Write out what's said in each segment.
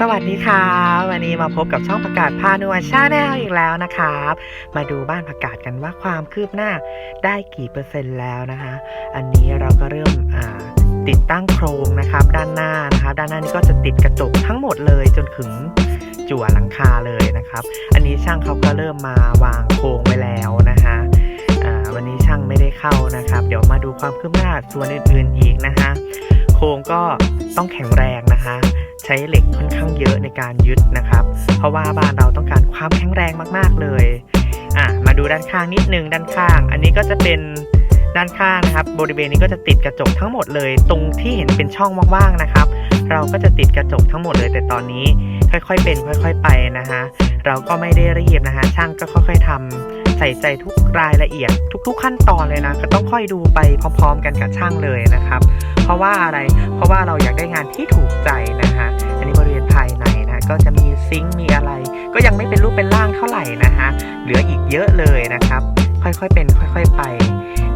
สวัสดีค่ะวันนี้มาพบกับช่องประกาศพานัวชาแนลอีกแล้วนะครับ มาดูบ้านประกาศกันว่าความคืบหน้าได้กี่เปอร์เซ็นต์แล้วนะคะ อันนี้เราก็เริ่มติดตั้งโครงนะครับ ด้านหน้านะครับ ด้านหน้านี้ก็จะติดกระจกทั้งหมดเลยจนถึงจั่วหลังคาเลยนะครับ อันนี้ช่างเขาก็เริ่มมาวางโครงไว้แล้วนะคะวันนี้ช่างไม่ได้เข้านะครับ เดี๋ยวมาดูความคืบหน้าส่วนอื่นๆอีกนะคะ โครงก็ต้องแข็งแรงนะคะ ใช้เหล็กค่อนข้างเยอะในการยึดนะครับ เพราะว่าบ้านเราต้องการความแข็งแรงมากๆเลยอะมาดูด้านข้างนิดนึงด้านข้าง อันนี้ก็จะเป็นด้านข้างนะครับบริเวณนี้ก็จะติดกระจกทั้งหมดเลย ตรงที่เห็นเป็นช่องว่างๆนะครับ เราก็จะติดกระจกทั้งหมดเลย แต่ตอนนี้ค่อยๆ เป็นค่อย ๆ ไปนะคะเราก็ไม่ได้รีบนะคะช่างก็ค่อย ๆทำใส่ใจทุกรายละเอียด ทุก ๆ ขั้นตอนเลยนะ ก็ต้องค่อยดูไปพร้อม ๆ กันกับช่างเลยนะครับ เพราะว่าอะไรเพราะว่าเราอยากได้งานที่ถูกใจนะคะ ซิงค์มีอะไร ก็ยังไม่เป็นรูปเป็นร่างเท่าไหร่นะคะเหลืออีกเยอะเลยนะครับ ค่อยๆเป็น ค่อยๆไป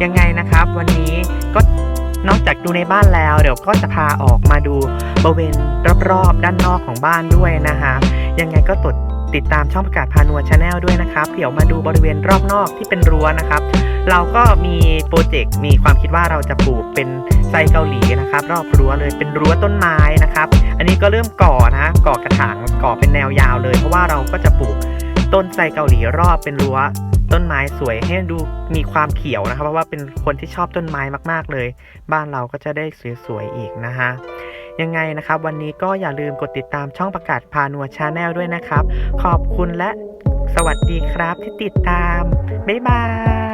ยังไงนะครับ วันนี้ก็นอกจากดูในบ้านแล้วเดี๋ยวก็จะพาออกมาดูบริเวณรอบๆ ด้านนอกของบ้านด้วยนะคะยังไงก็ตด ติดตามช่องประกาศพานัวชาแนลด้วยนะครับ เดี๋ยวมาดูบริเวณรอบนอกที่เป็นรั้วนะครับ เราก็มีโปรเจกต์มีความคิดว่าเราจะปลูกเป็นไซเกาหลีนะครับ รอบรั้วเลยเป็นรั้วต้นไม้นะครับ อันนี้ก็เริ่มก่อนะก่อกระถางก่อเป็นแนวยาวเลย เพราะว่าเราก็จะปลูกต้นไซเกาหลีรอบเป็นรั้วต้นไม้สวยให้ดูมีความเขียวนะครับ เพราะว่าเป็นคนที่ชอบต้นไม้มาก ๆ เลย บ้านเราก็จะได้สวยๆอีกนะคะ ยังไงนะครับ วันนี้ก็อย่าลืมกดติดตามช่องประกาศพานัวชาแนลด้วยนะครับ ขอบคุณและสวัสดีครับที่ติดตาม บ๊ายบาย